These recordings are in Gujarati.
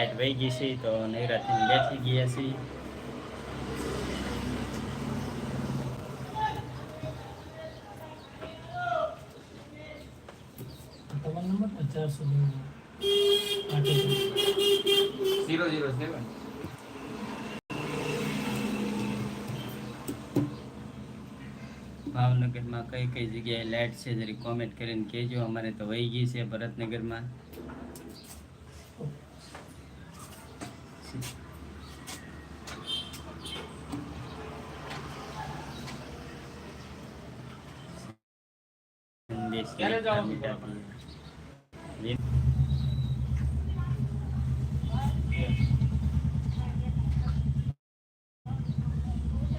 લાઈટ વહી ગઈ છે તો નૈરાથી બેઠી ગયા છીએ તમારો નંબર ચારસો આઠ ઝીરો ઝીરો સેવન ભાવનગરમાં કઈ કઈ જગ્યાએ લાઈટ છે જરી કોમેન્ટ કરીને કહેજો. અમારે તો વહી ગઈ છે ભરતનગરમાં. સંદેશ રામ.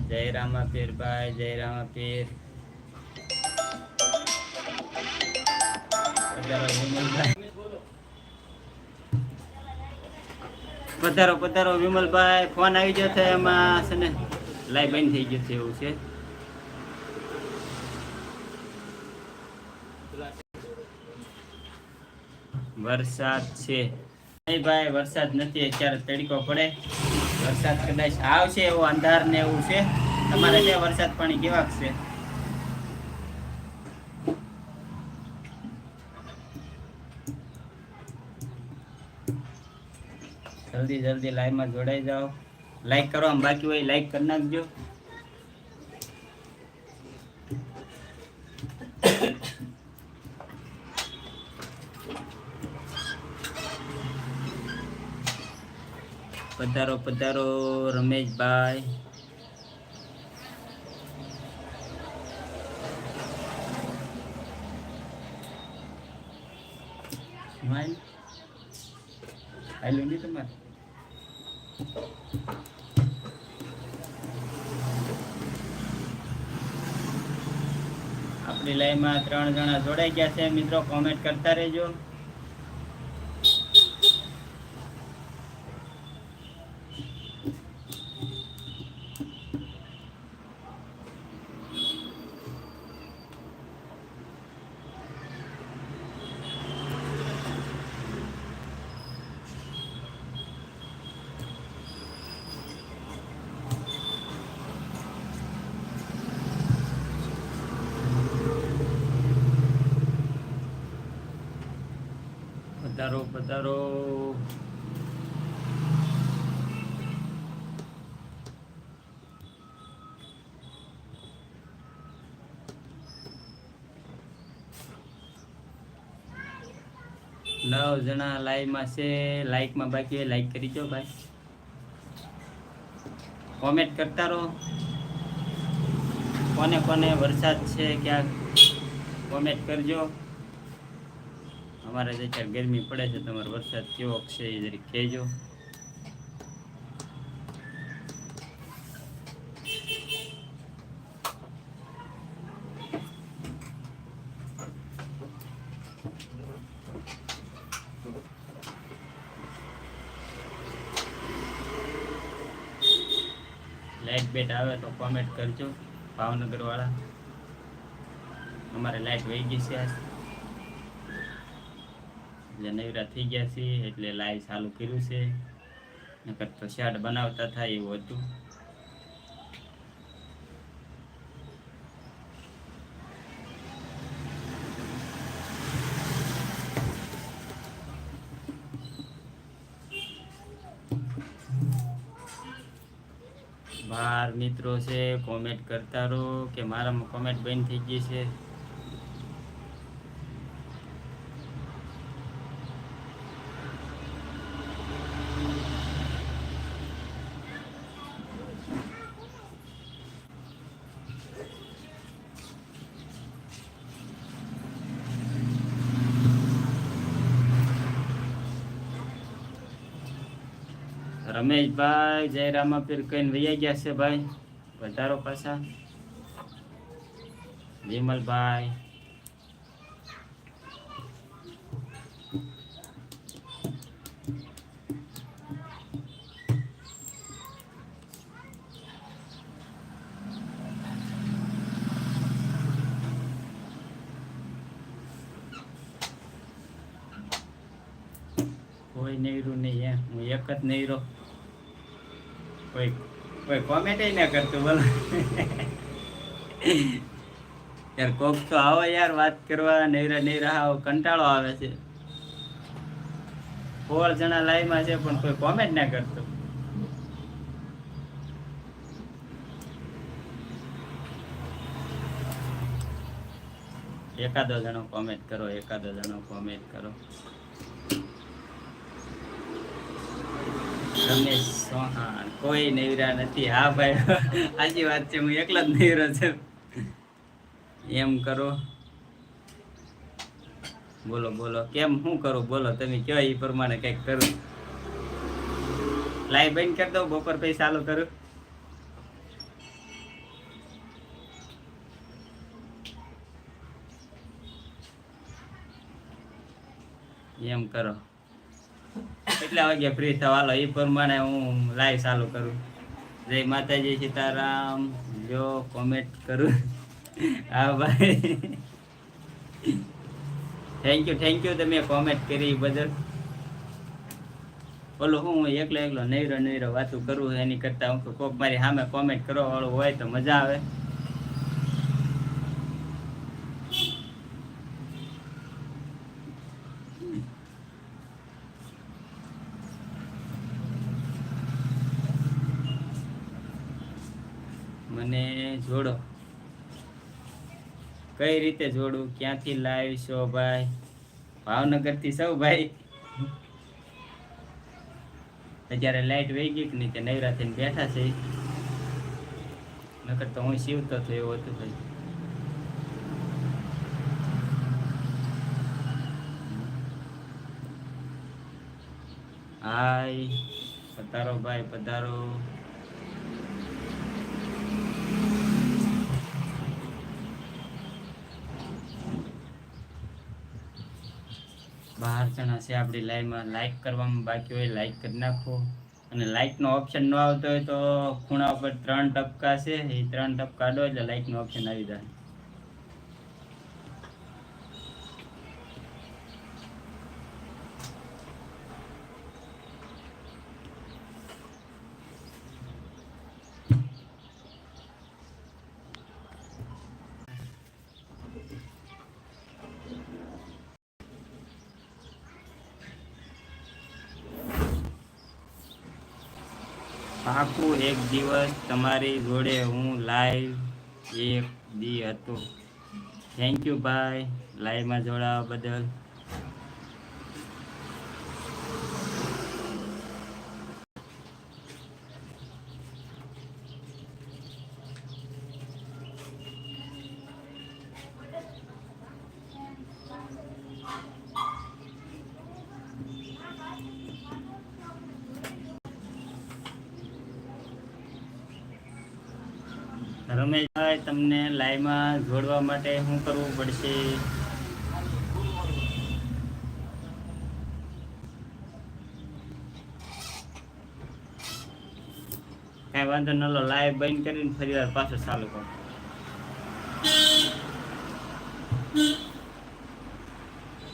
જય રામાપીર ભાઈ જય રામ પીર પધારો પધારો વિમલભાઈ ફોન આવી ગયો છે એમાં છે ને? લાઈ બંધ થઈ ગયો છે એવું છે. વરસાદ છે. નહીં ભાઈ, વરસાદ નથી, અત્યારે તડકો પડે. વરસાદ કદાચ આવશે એવો અંધાર ને એવું છે. તમારે ત્યાં વરસાદ પાણી કેવાક છે? જલ્દી જલ્દી લાઈવમાં જોડાઈ જાઓ. લાઈક કરવાનું બાકી હોય લાઈક કરી નાખજો. પધારો પધારો, રમેશભાઈ. આયલું નહીં તમારે. આપણી લાઈનમાં ત્રણ જણા જોડાઈ ગયા છે. મિત્રો કોમેન્ટ કરતા રહેજો. પધારો પધારો. નવ જણા લાઈવમાં છે. લાઈકમાં બાકી હોય લાઈક કરી દો ભાઈ. કોમેન્ટ કરતા રહો. કોને કોને વરસાદ છે ક્યાંક કોમેન્ટ કરજો. અમારે જે અત્યારે ગરમી પડે છે, તમારો વરસાદ કેવો છે એ જરી કહેજો. લાઈટ બેટ આવે તો કોમેન્ટ કરજો ભાવનગર વાળા અમારે લાઈટ વહી ગઈ છે. આજ એટલે થઈ ગયા છે, એટલે લાઈવ ચાલુ કર્યું છે. નકર તો શાર્ટ બનાવતા થાય એવું હતું. બાર મિત્રો છે કોમેન્ટ કરતા રહો કે મારામાં કોમેન્ટ બંધ થઈ ગઈ છે. રમેશભાઈ જય રામાપીર કહીને વૈયા ગયા છે ભાઈ. વધારો પાછા. વિમલભાઈ. કોઈ નહીં નહીં હું એક જ નહીં કોઈ કોઈ કોમેન્ટ ના કરતું બોલો. યાર કોક તો આવો યાર વાત કરવા નહીરા નહીરા આવો, કંટાળો આવે છે. સોળ જણા લાઈવમાં છે, પણ કોઈ કોમેન્ટ ના કરતું. એકાદો જણો કોમેન્ટ કરો, એકાદો જણો કોમેન્ટ કરો. રમેશ ચૌહાણ કોઈ નેવરા નથી. હા, ભાઈ, સાચી વાત છે, હું એકલો જ નેવરો છું. એમ કરો. બોલો બોલો. કેમ શું કરું? બોલો, તમે કયો એ પ્રમાણે કંઈક કરું. લાઈવ બંધ કરી દઉં, બપોર પછી ચાલુ કરું. એમ કરો. કેટલા વાગે ફ્રી થવાલો એ પ્રમાણે હું લાઈવ ચાલુ કરું. જય માતાજી સીતારામ. જો કોમેન્ટ કરું. હા, ભાઈ. થેન્ક યુ થેન્ક યુ તમે કોમેન્ટ કરી બદલ. હું હું એકલો એકલો નૈરો નૈરો વાતું કરું એની કરતા હું કોક મારી સામે કોમેન્ટ કરવા વાળું હોય તો મજા આવે. મને જોડો. કઈ રીતે જોડું? ક્યાંથી લાઈવ છો ભાઈ? ભાવનગરથી સૌ ભાઈ. અત્યારે લાઈટ વહી ગઈ કે નહીં તે નવરા થઈને બેઠા છે. નકર તો હું શિવતો હતો એવું હતું ભાઈ. હાય, પધારો ભાઈ, પધારો. બહાર જણા છે આપણી લાઈવમાં લાઈક કરવામાં બાકી હોય લાઈક કરી નાખો. અને લાઈકનો ઓપ્શન ન આવતો હોય તો ખૂણા ઉપર ત્રણ ટપકા છે. એ ત્રણ ટપકા દો એટલે લાઈકનો ઓપ્શન આવી જાય. પાકું એક દિવસ તમારી જોડે હું લાઈવ એક દી હતો. થેન્ક યુ ભાઈ લાઈવમાં જોડાવા બદલ. રમેશભાઈ, તમને લાઈવમાં જોડવા માટે શું કરવું પડશે? કાંઈ વાંધો ન લો, લાઈવ બંધ કરીને ફરી વાર પાછો ચાલુ કરો.